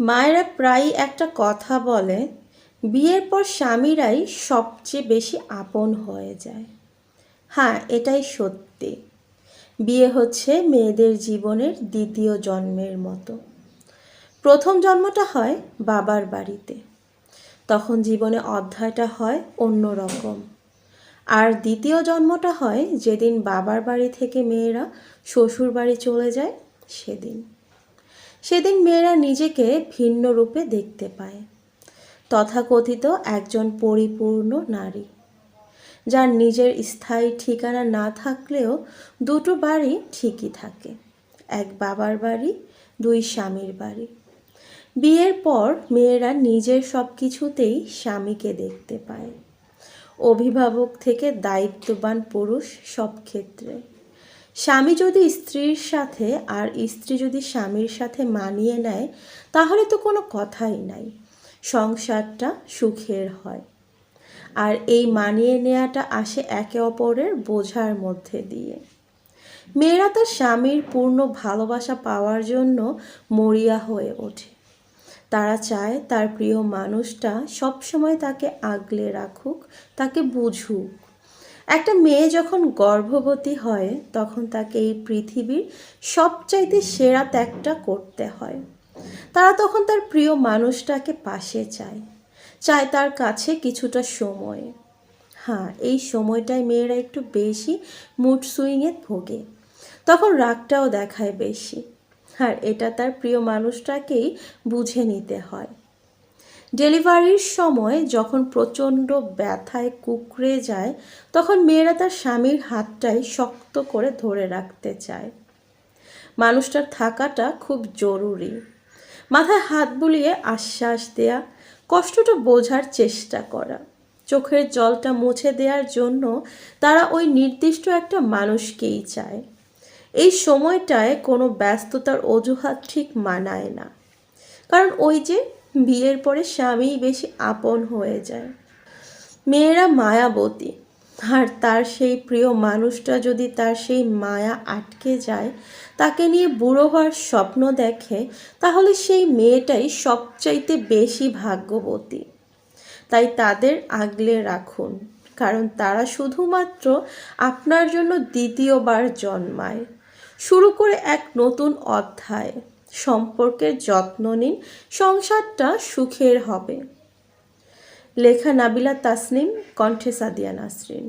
মায়েরা প্রায়ই একটা কথা বলে, বিয়ের পর স্বামীরাই সবচেয়ে বেশি আপন হয়ে যায়। হ্যাঁ এটাই সত্যি। বিয়ে হচ্ছে মেয়েদের জীবনের দ্বিতীয় জন্মের মতো। প্রথম জন্মটা হয় বাবার বাড়িতে। তখন জীবনে অধ্যায়টা হয় অন্য রকম। আর দ্বিতীয় জন্মটা হয় যেদিন বাবার বাড়ি থেকে মেয়েরা শ্বশুর বাড়ি চলে যায়, সেদিন। সেদিন মেয়েরা নিজেকে ভিন্ন রূপে দেখতে পায়। তথাকথিত একজন পরিপূর্ণ নারী, যার নিজের স্থায়ী ঠিকানা না থাকলেও দুটো বাড়ি ঠিকই থাকে। এক বাবার বাড়ি, দুই স্বামীর বাড়ি। বিয়ের পর মেয়েরা নিজের সব কিছুতেই স্বামীকে দেখতে পায়। অভিভাবক থেকে দায়িত্ববান পুরুষ সব ক্ষেত্রে। স্বামী যদি স্ত্রীর সাথে আর স্ত্রী যদি স্বামীর সাথে মানিয়ে নেয়, তাহলে তো কোনো কথাই নাই। সংসারটা সুখের হয়। আর এই মানিয়ে নেওয়াটা আসে একে অপরের বোঝার মধ্যে দিয়ে। মেয়েরা তার স্বামীর পূর্ণ ভালোবাসা পাওয়ার জন্য মরিয়া হয়ে ওঠে। তারা চায় তার প্রিয় মানুষটা সবসময় তাকে আগলে রাখুক, তাকে বুঝুক। একটা মেয়ে যখন গর্ভবতী হয়, তখন তাকে এই পৃথিবীর সবচাইতে সেরা ত্যাগটা করতে হয়। তারা তখন তার প্রিয় মানুষটাকে পাশে চায় চায় তার কাছে কিছুটা সময়। হ্যাঁ এই সময়টায় মেয়েরা একটু বেশি মুড সুইংয়ে ভোগে। তখন রাগটাও দেখায় বেশি। আর এটা তার প্রিয় মানুষটাকেই বুঝে নিতে হয়। ডেলিভারির সময় যখন প্রচণ্ড ব্যথায় কুকড়ে যায়, তখন মেয়েরা তার স্বামীর হাতটাই শক্ত করে ধরে রাখতে চায়। মানুষটার থাকাটা খুব জরুরি। মাথায় হাত বুলিয়ে আশ্বাস দেয়া, কষ্টটা বোঝার চেষ্টা করা। চোখের জলটা মুছে দেওয়ার জন্য তারা ওই নির্দিষ্ট একটা মানুষকেই চায়। এই সময়টায় কোনো ব্যস্ততার অজুহাত ঠিক মানায় না। কারণ ওই যে বিয়ের পরে স্বামীই বেশি আপন হয়ে যায়। মেয়েরা মায়াবতী। আর তার সেই প্রিয় মানুষটা যদি তার সেই মায়া আটকে যায়, তাকে নিয়ে বুড়ো হওয়ার স্বপ্ন দেখে, তাহলে সেই মেয়েটাই সবচাইতে বেশি ভাগ্যবতী। তাই তাদের আগলে রাখুন, কারণ তারা শুধুমাত্র আপনার জন্য দ্বিতীয়বার জন্মায়। শুরু করে এক নতুন অধ্যায়। সম্পর্কের যত্ন নিন সংসারটা সুখের হবে। লেখা নাবিলা তাসনিম কণ্ঠে সাদিয়া নাসরিন।